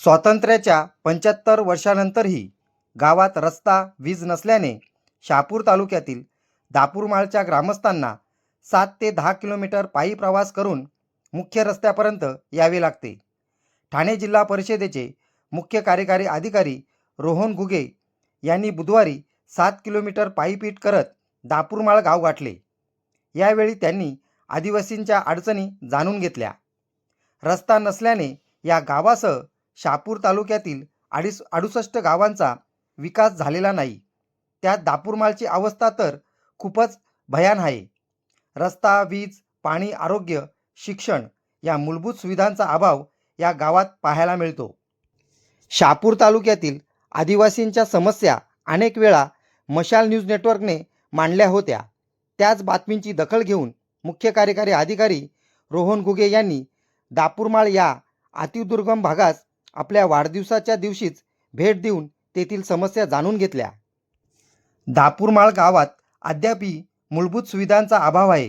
स्वातंत्र्याच्या पंच्याहत्तर वर्षानंतरही गावात रस्ता वीज नसल्याने शहापूर तालुक्यातील दापूरमाळच्या ग्रामस्थांना सात ते दहा किलोमीटर पायी प्रवास करून मुख्य रस्त्यापर्यंत यावे लागते. ठाणे जिल्हा परिषदेचे मुख्य कार्यकारी अधिकारी रोहन घुगे यांनी बुधवारी सात किलोमीटर पायीपीठ करत दापूरमाळ गाव गाठले. यावेळी त्यांनी आदिवासींच्या अडचणी जाणून घेतल्या. रस्ता नसल्याने या गावासह शहापूर तालुक्यातील अडीस अडुसष्ट गावांचा विकास झालेला नाही. त्यात दापूरमाळची अवस्था तर खूपच भयान आहे. रस्ता वीज पाणी आरोग्य शिक्षण या मूलभूत सुविधांचा अभाव या गावात पाहायला मिळतो. शहापूर तालुक्यातील आदिवासींच्या समस्या अनेक वेळा मशाल न्यूज नेटवर्कने मांडल्या होत्या. त्याच बातमींची दखल घेऊन मुख्य कार्यकारी अधिकारी रोहन घुगे यांनी दापूरमाळ या अतिदुर्गम भागास आपल्या वाढदिवसाच्या दिवशीच भेट देऊन तेथील समस्या जाणून घेतल्या. दापूरमाळ गावात अद्यापही मूलभूत सुविधांचा अभाव आहे.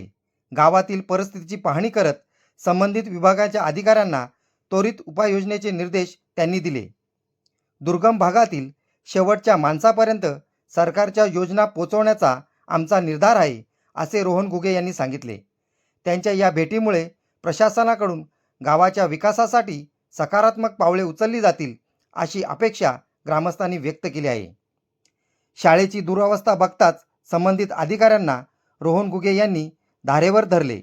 गावातील परिस्थितीची पाहणी करत संबंधित विभागाच्या अधिकाऱ्यांना त्वरित उपाययोजनेचे निर्देश त्यांनी दिले. दुर्गम भागातील शेवटच्या माणसापर्यंत सरकारच्या योजना पोचवण्याचा आमचा निर्धार आहे असे रोहन घुगे यांनी सांगितले. त्यांच्या या भेटीमुळे प्रशासनाकडून गावाच्या विकासासाठी सकारात्मक पावले उचलली जातील अशी अपेक्षा ग्रामस्थांनी व्यक्त केली आहे. शाळेची दुरावस्था बघताच संबंधित अधिकाऱ्यांना रोहन गुगे यांनी धारेवर धरले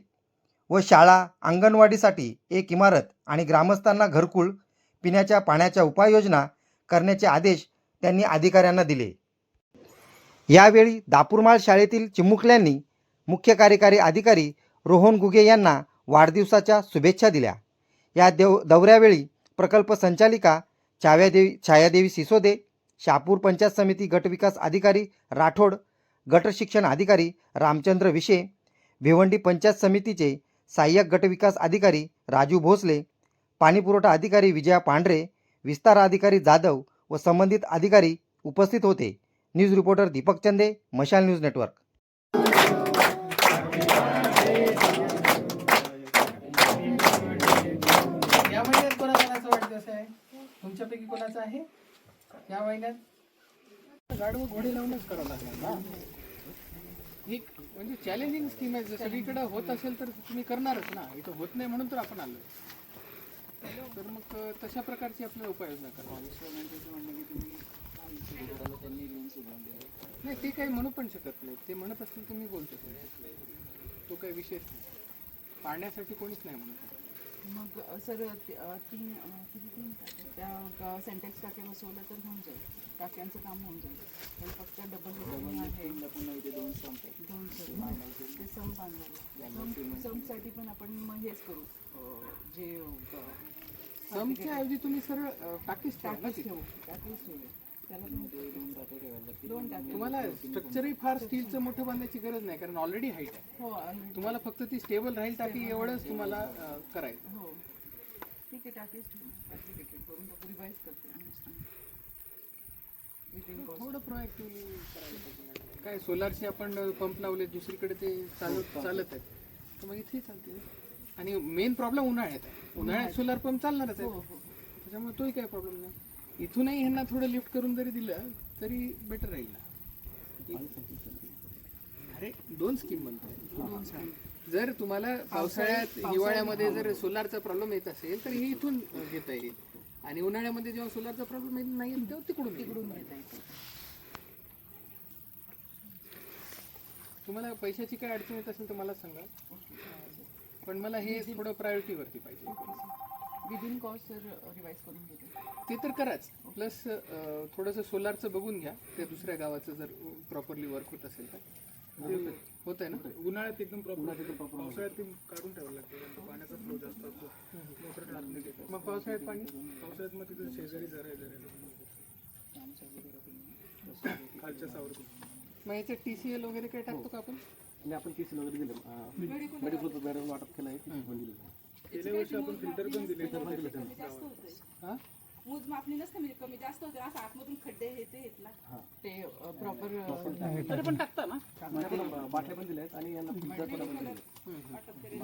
व शाळा अंगणवाडीसाठी एक इमारत आणि ग्रामस्थांना घरकुल पिण्याच्या पाण्याच्या उपाययोजना करण्याचे आदेश त्यांनी अधिकाऱ्यांना दिले. यावेळी दापूरमाळ शाळेतील चिमुकल्यांनी मुख्य कार्यकारी अधिकारी रोहन गुगे यांना वाढदिवसाच्या शुभेच्छा दिल्या. या देव दौऱ्यावेळी प्रकल्प संचालिका छाव्यादेवी छायादेवी सिसोदे शापूर पंचायत समिती गटविकास अधिकारी राठोड गट शिक्षण अधिकारी रामचंद्र विशे भिवंडी पंचायत समितीचे सहाय्यक गटविकास अधिकारी राजू भोसले पाणीपुरवठा अधिकारी विजया पांढरे विस्तार अधिकारी जाधव व संबंधित अधिकारी उपस्थित होते. न्यूज रिपोर्टर दीपक चंदे मशाल न्यूज नेटवर्क. कसं आहे? तुमच्यापैकी कोणाचा आहे? या महिन्यात गाडव घोडे लावूनच करावं लागणार ना? एक म्हणजे चॅलेंजिंग स्कीम आहे. जर सगळीकडे होत असेल तर तुम्ही करणारच ना. इथं होत नाही म्हणून तर आपण आलो तर मग तशा प्रकारची आपल्याला उपाययोजना करावी नाही ते काही म्हणू पण शकत नाही. ते म्हणत असतील तुम्ही बोलतो. तो काही विषयच नाही. पाडण्यासाठी कोणीच नाही म्हणत. मग सर तीन किती तीन? त्या सेंटेक्स टाके बसवलं तर होऊन जाईल. टाक्यांचं काम होऊन जाईल. पण फक्त डबल आहे. दोन सर ते सम बांधायला समसाठी पण आपण मग हेच करू. जे समच्या ऐवजी तुम्ही सरळ टाकीच टाकीच. ठेवू. टाकीच ठेवू. तुम्हाला स्ट्रक्चरही फार स्टीलचं मोठं बांधायची गरज नाही कारण ऑलरेडी हाईट आहे. हो. तुम्हाला फक्त ती स्टेबल राहील टाकी एवढंच तुम्हाला करायचं. हो. ठीक आहे टाकीच करून करते. थोडं प्रोएक्टिव्हली करायला पाहिजे. काय सोलारचे आपण पंप लावले दुसरीकडे ते चालत चालत आहेत. तर मग इथे चालते. आणि मेन प्रॉब्लेम उन्हाळ्यात आहे. उन्हाळ्यात सोलार पंप चालणारच हो आहे. हो त्याच्यामुळे तोही काही प्रॉब्लेम नाही. इथूनही ह्यांना थोडं लिफ्ट करून जरी दिलं तरी बेटर राहील ना. अरे दोन स्कीम म्हणतो जर तुम्हाला पावसाळ्यात हिवाळ्यामध्ये जर सोलारचा प्रॉब्लेम येत असेल तर हे इथून घेता येईल. आणि उन्हाळ्यामध्ये जेव्हा सोलारचा प्रॉब्लेम येत नाही तेव्हा तिकडून तिकडून तुम्हाला पैशाची काय अडचण येत असेल तर मला सांगा. पण मला हे थोडं प्रायोरिटीवरती पाहिजे. विदिन कॉस्ट सर रिवाईज करून घेते. ते तर कराच. प्लस थोडंसं सोलारचं बघून घ्या. त्या दुसऱ्या गावाचं जर प्रॉपरली वर्क होत असेल तर. होत आहे ना? उन्हाळ्यात एकदम प्रॉब्लेम पावसाळ्यात ते काढून ठेवावं लागतं. कारण तो पाण्याचा फ्लो जास्त असतो. मोटर घेत. मग पावसाळ्यात पाणी? पावसाळ्यात मग तिथं शेजारी जरा जरा खालच्या सावर मग याच्यात टी सी एल वगैरे काही टाकतो का आपण? आणि आपण तीस वगैरे दिलं. मेडिकल वाटप केलं आहे गेल्या वर्षी आपण फिल्टर पण दिले हां? मोजमापणी नसते म्हणजे कमी जास्त होते असं आतमधून खड्डे हे ते येत ना. ते प्रॉपर तरी पण टाकता ना? बाटल्या पण दिल्या आहेत आणि यांना filter पण आपण दिले